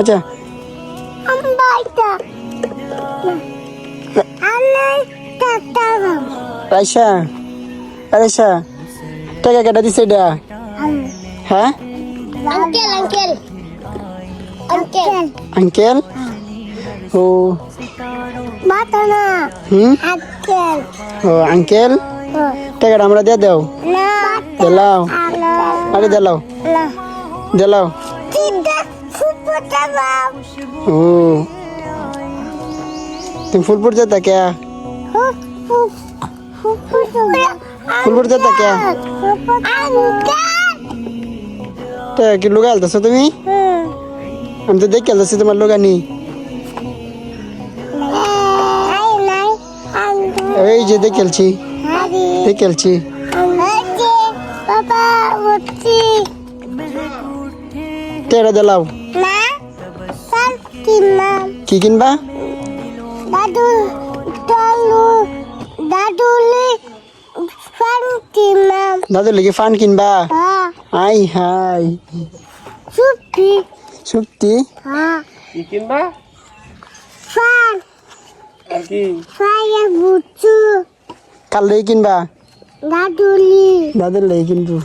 আচ্ছা Ambaita. Anai tataram. Raisa Raisa টাকা কেটা দিছে এটা হ্যাঁ Uncle, uncle. Uncle. আঙ্কেল ও Matana. হুম Uncle. ও আঙ্কেল টাকাটা আমরা দিয়ে দাও Na. দিলাও Ala. আরে দিলাও La. দিলাও যেতা কে Uncle. টাকা কি লুকা আলতাছো তুমি Hmm. আমি তো দেখে আলতাছি তোমার লুকা নি Nai, nai. Uncle. এই যে দেখে আলছি Hari. দেখে আলছি Haji. Papa, Uci. টাকা দিলাও. কি কিনবা? দাদু দাদু দাদু লি ফান কিনবা দাদু লি কিনবা? হ্যাঁ। হাই। সুপ্তি সুপ্তি হ্যাঁ। কি কিনবা? ফান। কাল দিয়ে কিনবা? দাদুলি। দাদুলি কিনবো।